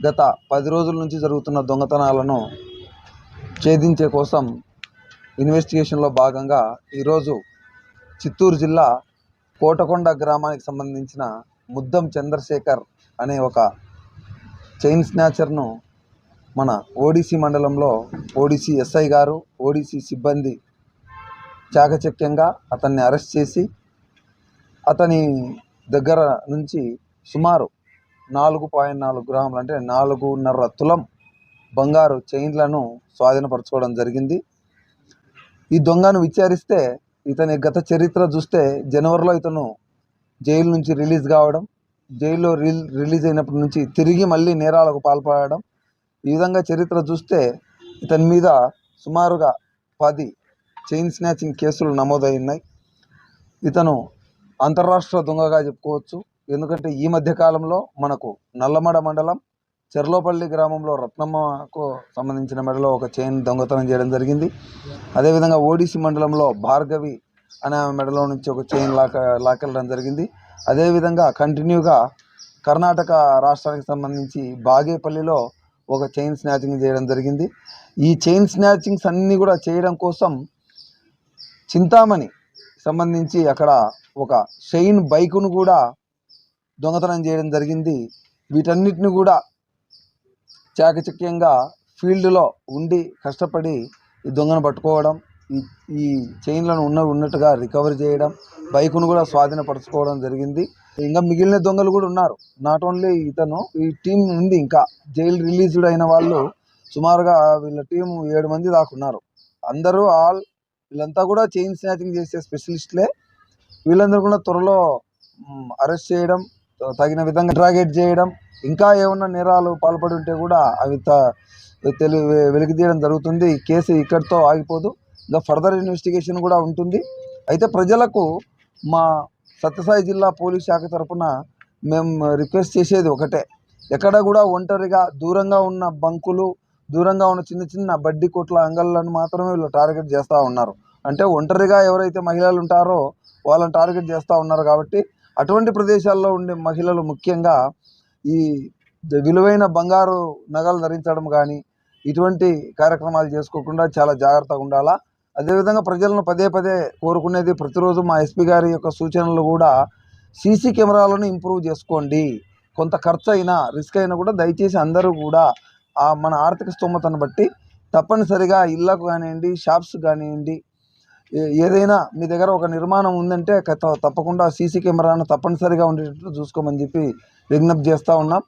గత పది రోజుల నుంచి జరుగుతున్న దొంగతనాలను ఛేదించే కోసం ఇన్వెస్టిగేషన్లో భాగంగా ఈరోజు చిత్తూరు జిల్లా కోటకొండ గ్రామానికి సంబంధించిన ముద్దం చంద్రశేఖర్ అనే ఒక చైన్ స్నాచర్ను మన ఓడిసి మండలంలో ఓడిసి ఎస్ఐ గారు ఓడిసి సిబ్బంది చాకచక్యంగా అతన్ని అరెస్ట్ చేసి అతని దగ్గర నుంచి సుమారు నాలుగు పాయింట్ నాలుగు గ్రాములు అంటే నాలుగున్నర తులం బంగారు చైన్లను స్వాధీనపరచుకోవడం జరిగింది. ఈ దొంగను విచారిస్తే ఇతని గత చరిత్ర చూస్తే జనవరిలో ఇతను జైలు నుంచి రిలీజ్ కావడం జైల్లో రిలీజ్ అయినప్పటి నుంచి తిరిగి మళ్ళీ నేరాలకు పాల్పడడం ఈ విధంగా చరిత్ర చూస్తే ఇతని మీద సుమారుగా పది చైన్ స్నాచింగ్ కేసులు నమోదయ్యాయి ఇతను అంతర్రాష్ట్ర దొంగగా చెప్పుకోవచ్చు. ఎందుకంటే ఈ మధ్య కాలంలో మనకు నల్లమడ మండలం చెర్లోపల్లి గ్రామంలో రత్నమ్మకు సంబంధించిన మెడలో ఒక చైన్ దొంగతనం చేయడం జరిగింది. అదేవిధంగా ఓడిసి మండలంలో భార్గవి అనే మెడలో నుంచి ఒక చైన్ లాక లాకెళ్ళడం జరిగింది. అదేవిధంగా కంటిన్యూగా కర్ణాటక రాష్ట్రానికి సంబంధించి బాగేపల్లిలో ఒక చైన్ స్నాచింగ్ చేయడం జరిగింది. ఈ చైన్ స్నాచింగ్స్ అన్నీ కూడా చేయడం కోసం చింతామణి సంబంధించి అక్కడ ఒక షైన్ బైకును కూడా దొంగతనం చేయడం జరిగింది. వీటన్నిటిని కూడా చాకచక్యంగా ఫీల్డ్లో ఉండి కష్టపడి ఈ దొంగను పట్టుకోవడం ఈ ఈ చైన్లను ఉన్న ఉన్నట్టుగా రికవర్ చేయడం బైకును కూడా స్వాధీనపరచుకోవడం జరిగింది. ఇంకా మిగిలిన దొంగలు కూడా ఉన్నారు. నాట్ ఓన్లీ ఇతను ఈ టీం ఉంది ఇంకా. జైలు రిలీజ్డ్ అయిన వాళ్ళు సుమారుగా వీళ్ళ టీం ఏడు మంది దాకా ఉన్నారు. అందరూ ఆల్ వీళ్ళంతా కూడా చైన్ స్నాచింగ్ చేసే స్పెషలిస్ట్లే. వీళ్ళందరూ కూడా త్వరలో అరెస్ట్ చేయడం తగిన విధంగా ఇంట్రాగేట్ చేయడం ఇంకా ఏమన్నా నేరాలు పాల్పడి ఉంటే కూడా అవి త- తెలి వెలికితీయడం జరుగుతుంది. ఈ కేసు ఇక్కడితో ఆగిపోదు. ఇంకా ఫర్దర్ ఇన్వెస్టిగేషన్ కూడా ఉంటుంది. అయితే ప్రజలకు మా సత్యసాయి జిల్లా పోలీస్ శాఖ తరఫున మేము రిక్వెస్ట్ చేసేది ఒకటే. ఎక్కడ కూడా ఒంటరిగా దూరంగా ఉన్న బంకులు దూరంగా ఉన్న చిన్న చిన్న బడ్డీ కొట్ల అంగళ్ళను మాత్రమే వీళ్ళు టార్గెట్ చేస్తూ ఉన్నారు. అంటే ఒంటరిగా ఎవరైతే మహిళలు ఉంటారో వాళ్ళని టార్గెట్ చేస్తూ ఉన్నారు కాబట్టి అటువంటి ప్రదేశాల్లో ఉండే మహిళలు ముఖ్యంగా ఈ విలువైన బంగారు నగలు ధరించడం కానీ ఇటువంటి కార్యక్రమాలు చేసుకోకుండా చాలా జాగ్రత్తగా ఉండాలా? అదేవిధంగా ప్రజలను పదే పదే కోరుకునేది ప్రతిరోజు మా ఎస్పీ గారి యొక్క సూచనలు కూడా సీసీ కెమెరాలను ఇంప్రూవ్ చేసుకోండి. కొంత ఖర్చు అయినా రిస్క్ అయినా కూడా దయచేసి అందరూ కూడా ఆ మన ఆర్థిక స్తోమతను బట్టి తప్పనిసరిగా ఇళ్ళకు కానివ్వండి షాప్స్ కానివ్వండి ఏదైనా మీ దగ్గర ఒక నిర్మాణం ఉందంటే తప్పకుండా సీసీ కెమెరాను తప్పనిసరిగా ఉండేటట్లు చూసుకోమని చెప్పి విజ్ఞప్తి చేస్తూ ఉన్నాం.